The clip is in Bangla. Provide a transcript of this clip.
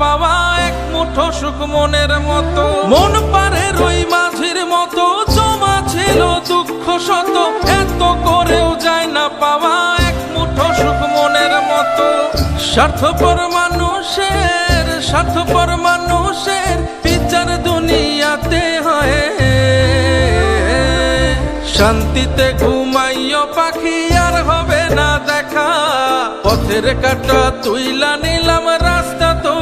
পাওয়া এক মুঠো সুখ মনের মতো। মন পারে রই মাঝির মতো, জমা ছিল দুঃখ শত। এত করেও যায় না পাওয়া এক মুঠো সুখ মনের মতো। স্বার্থপর মানুষের স্বার্থপর মানুষের বিচার দুনিয়াতে হয়। শান্তিতে ঘুমাইও পাখি, আর হবে না দেখা। পথের কাটা তুইলা নিলাম রাস্তা